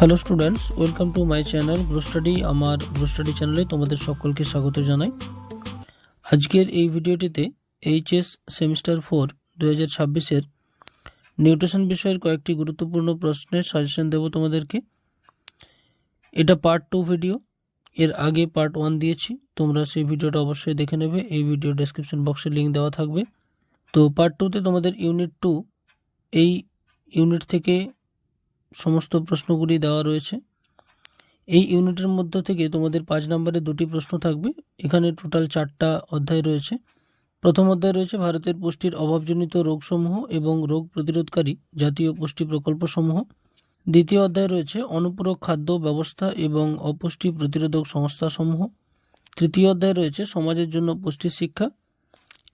Hello students welcome to my channel grow study আমার grow study চ্যানেলে তোমাদের সকলকে স্বাগত জানাই। আজকের এই ভিডিওটিতে এইচএস সেমিস্টার ফোর দু হাজার ছাব্বিশের নিউট্রিশন বিষয়ের কয়েকটি গুরুত্বপূর্ণ প্রশ্নের সাজেশন দেব তোমাদেরকে। এটা পার্ট টু ভিডিও এর আগে পার্ট ওয়ান দিয়েছি, তোমরা সেই ভিডিওটা অবশ্যই দেখে নেবে, এই ভিডিও ডেসক্রিপশন বক্সে লিঙ্ক দেওয়া থাকবে। তো পার্ট টুতে তোমাদের ইউনিট টু এই ইউনিট থেকে সমস্ত প্রশ্নগুলি দেওয়া রয়েছে। এই ইউনিটের মধ্য থেকে তোমাদের পাঁচ নম্বরে দুটি প্রশ্ন থাকবে। এখানে টোটাল চারটা অধ্যায় রয়েছে। প্রথম অধ্যায় রয়েছে ভারতের পুষ্টির অভাবজনিত রোগসমূহ এবং রোগ প্রতিরোধকারী জাতীয় পুষ্টি প্রকল্পসমূহ। দ্বিতীয় অধ্যায় রয়েছে অনুপূরক খাদ্য ব্যবস্থা এবং অপুষ্টি প্রতিরোধক সংস্থাসমূহ। তৃতীয় অধ্যায় রয়েছে সমাজের জন্য পুষ্টি শিক্ষা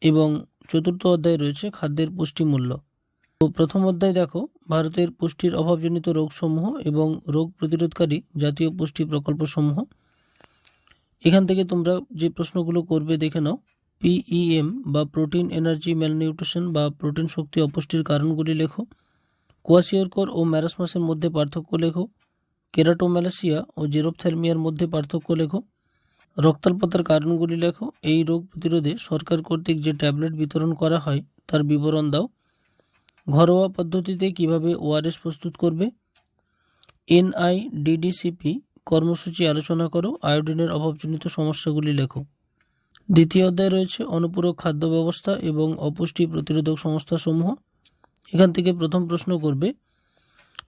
এবং চতুর্থ অধ্যায় রয়েছে খাদ্যের পুষ্টি মূল্য তো প্রথম অধ্যায় দেখো ভারতের পুষ্টির অভাবজনিত রোগসমূহ এবং রোগ প্রতিরোধকারী জাতীয় পুষ্টি প্রকল্পসমূহ। এখান থেকে তোমরা যে প্রশ্নগুলো করবে দেখে নাও। পিইএম বা প্রোটিন এনার্জি ম্যালনিউট্রিশন বা প্রোটিন শক্তি অপুষ্টির কারণগুলি লেখো। কোয়াশিওরকর ও ম্যারাসমাসের মধ্যে পার্থক্য লেখো। কেরাটোম্যালাসিয়া ও জেরোপথ্যালমিয়ার মধ্যে পার্থক্য লেখো। রক্তাল্পতার কারণগুলি লেখো। এই রোগ প্রতিরোধে সরকার কর্তৃক যে ট্যাবলেট বিতরণ করা হয়, তার বিবরণ দাও। ঘরোয়া পদ্ধতিতে কীভাবে ওআরএস প্রস্তুত করবে? এনআইডিডিসিপি কর্মসূচি আলোচনা করো। আয়োডিনের অভাবজনিত সমস্যাগুলি লেখো। দ্বিতীয় অধ্যায় রয়েছে অনুপূরক খাদ্য ব্যবস্থা এবং অপুষ্টি প্রতিরোধক সংস্থাসমূহ। এখান থেকে প্রথম প্রশ্ন করবে,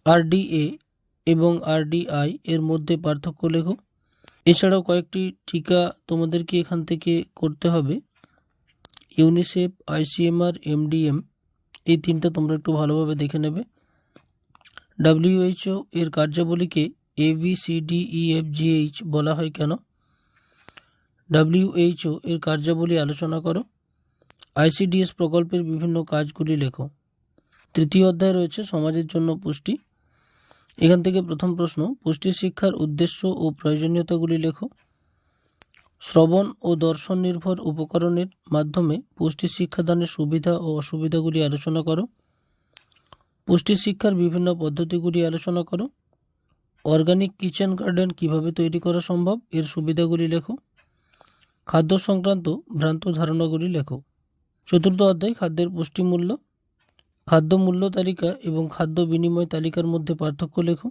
আরডিএ এবং আরডিআই এর মধ্যে পার্থক্য লেখো। এছাড়াও কয়েকটি টিকা তোমাদেরকে এখান থেকে করতে হবে? ইউনিসেফ, আইসিএমআর, এমডিএম এই তিনটা তোমরা একটু ভালোভাবে দেখে নেবে। ডাব্লিউএইচও এর কার্যাবলীকে A B C D E F G H বলা হয় কেন? ডাব্লিউএইচও এর কার্যাবলী আলোচনা করো। আইসিডিএস প্রকল্পের বিভিন্ন কাজগুলি লেখো। তৃতীয় অধ্যায় রয়েছে সমাজের জন্য পুষ্টি। এখান থেকে প্রথম প্রশ্ন, পুষ্টি শিক্ষার উদ্দেশ্য ও প্রয়োজনীয়তাগুলি লেখো। শ্রবণ ও দর্শন নির্ভর উপকরণের মাধ্যমে পুষ্টি শিক্ষাদানের সুবিধা ও অসুবিধাগুলি আলোচনা করো। পুষ্টি শিক্ষার বিভিন্ন পদ্ধতিগুলি আলোচনা করো। অর্গানিক কিচেন গার্ডেন কীভাবে তৈরি করা সম্ভব এর সুবিধাগুলি লেখো। খাদ্য সংক্রান্ত ভ্রান্ত ধারণাগুলি লেখো। চতুর্থ অধ্যায়, খাদ্যের পুষ্টি মূল্য। খাদ্য মূল্য তালিকা এবং খাদ্য বিনিময় তালিকার মধ্যে পার্থক্য লেখো।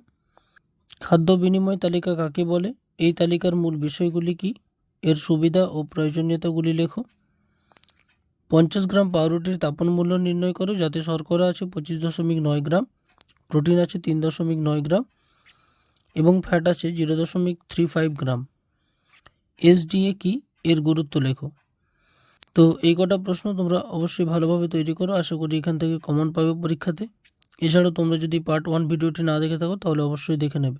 খাদ্য বিনিময় তালিকা কাকে বলে? এই তালিকার মূল বিষয়গুলি কী? এর সুবিধা ও প্রয়োজনীয়তাগুলি লেখো। পঞ্চাশ গ্রাম পাউরুটির তাপন মূল্য নির্ণয় করো, যাতে শর্করা আছে পঁচিশ দশমিক নয় গ্রাম, প্রোটিন আছে তিন দশমিক নয় গ্রাম এবং ফ্যাট আছে জিরো দশমিক থ্রি ফাইভ গ্রাম। এসডিএ কি? এর গুরুত্ব লেখো। তো এই কটা প্রশ্ন তোমরা অবশ্যই ভালোভাবে তৈরি করো, আশা করি এখান থেকে কমন পাবে পরীক্ষাতে। এছাড়াও তোমরা যদি পার্ট ওয়ান ভিডিওটি না দেখে থাকো, তাহলে অবশ্যই দেখে নেবে।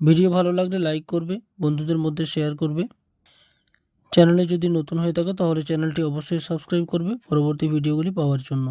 ভিডিও ভালো লাগলে লাইক করবে, বন্ধুদের মধ্যে শেয়ার করবে। চ্যানেলে যদি নতুন হয়ে থাকে তাহলে চ্যানেলটি অবশ্যই সাবস্ক্রাইব করবে পরবর্তী ভিডিওগুলি পাওয়ার জন্য।